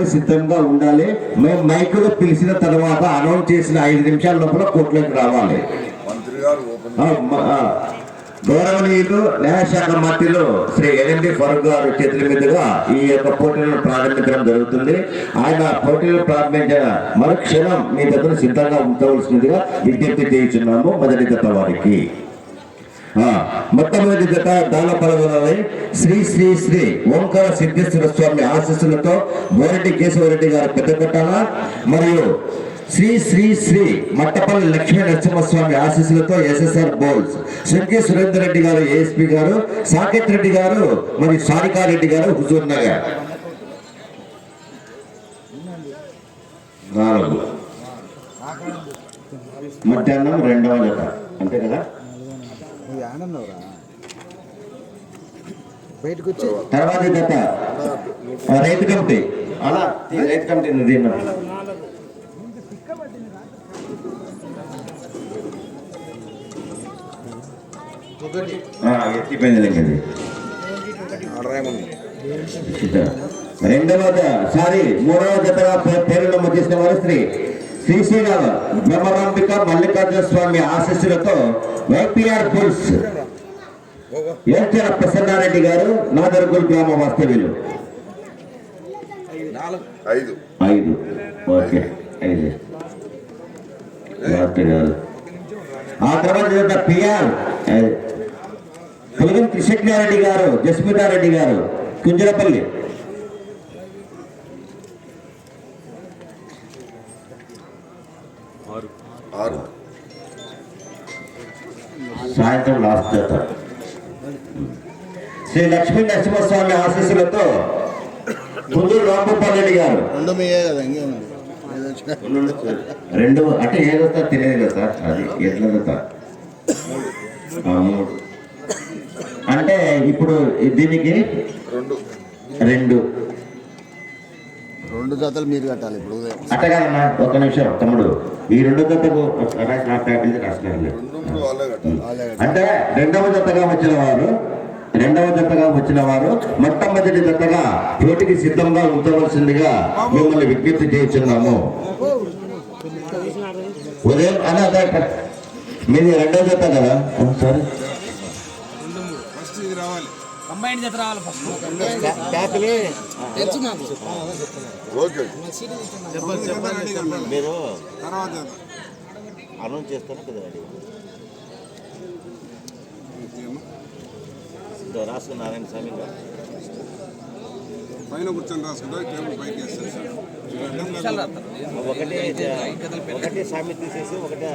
సిద్ధంగా ఉండాలి. మేము మైకులో పిలిచిన తర్వాత అనౌన్స్ చేసిన ఐదు నిమిషాల లోపల కోర్టులోకి రావాలి. గౌరవనీయులు న్యాయశాఖ మంత్రులు శ్రీ ఎల్ఎండి ఫరూక్ గారు చేతుల మీదుగా ఈ యొక్క పోటీలను ప్రారంభించడం జరుగుతుంది. ఆయన పోటీలు ప్రారంభించిన మరుక్షణం మీ దగ్గర సిద్ధంగా ఉంచవలసిందిగా విజ్ఞప్తి చేయించున్నాము మొదటి వారికి. ఆ, మొట్టమొదటి జత దాన పలవలై శ్రీ శ్రీ శ్రీ ఓంకార సిద్ధేశ్వర స్వామి ఆశీస్సులతో బోరెడ్డి కేశవరెడ్డి గారు పెద్దపెట్టాల మరియు శ్రీ శ్రీ శ్రీ మట్టపల్లి లక్ష్మీ నరసింహస్వామి ఆశీస్సులతో ఎస్ఎస్ఆర్ బోల్స్. శంకి సురేందర్ రెడ్డి గారు ఏఎస్పీ గారు సాకేత్ రెడ్డి గారు మరియు సారికారెడ్డి గారు హుజూర్ నగర్. నాలుగు. మధ్యాహ్నం రెండవ జత. అంతే కదా? ఆనందవరా బయటకు వచ్చి తర్వాత జత రైతు కమిటీ. అలా రైతు కమిటీ దీన్ని ఎత్తిపోయింది రెండవ సారీ మూడవ జతగా పేరు నమోదు చేసిన వారు శ్రీ శ్రీశైలం బ్రహ్మరాంబిక మల్లికార్జున స్వామి ఆశీస్సులతో వైపిఆర్ పుల్స్ ఏడ్చాల ప్రసన్నారెడ్డి గారు నాదర్గుల్ గ్రామ వాస్తవ్యులు. ఐదు. ఐదు. ఓకే. ఐదు. లాస్ట్ గారు. ఆ తర్వాత పిఆర్. పులగం కృష్ణారెడ్డి గారు జస్మితారెడ్డి గారు కుంజరపల్లి ఆరు. సాయంత్రం లాస్ట్ జత శ్రీ లక్ష్మీ నరసింహస్వామి ఆశీస్సులతో కుందూరు రాంగోపాల్ గారు. రెండు. రెండు అంటే ఏదొస్తా తెలియదు కదా సార్ అది ఎట్లా సార్. ఆ, మూడు. అంటే ఇప్పుడు దీనికి రెండు. రెండు. రెండు జతలు మీరు కట్టాలి ఇప్పుడు ఉదయం. అట్ట కాదన్నా ఒక నిమిషం తమ్ముడు. ఈ రెండు కట్టాలి. అంటే రెండవ జతగా వచ్చిన వారు రెండవ జతగా వచ్చిన వారు మొట్టమొదటి జతగా పోటీకి సిద్ధంగా ఉంచవలసిందిగా మిమ్మల్ని విజ్ఞప్తి చేస్తున్నాము. ఉదయం అలా. మీది రెండవ జత కదా? సరే కంబైన్ జత రావాలి ఫస్ట్. ఓకే. మీరు అనౌన్స్ చేస్తాను కదా రాసు నారాయణ స్వామి గారు. పైన కూర్చొని రాసుకుంటా టేబుల్ పైకి వేస్తారు సార్. ఒకటే ఒకటే సామి తీసేసి ఒకటే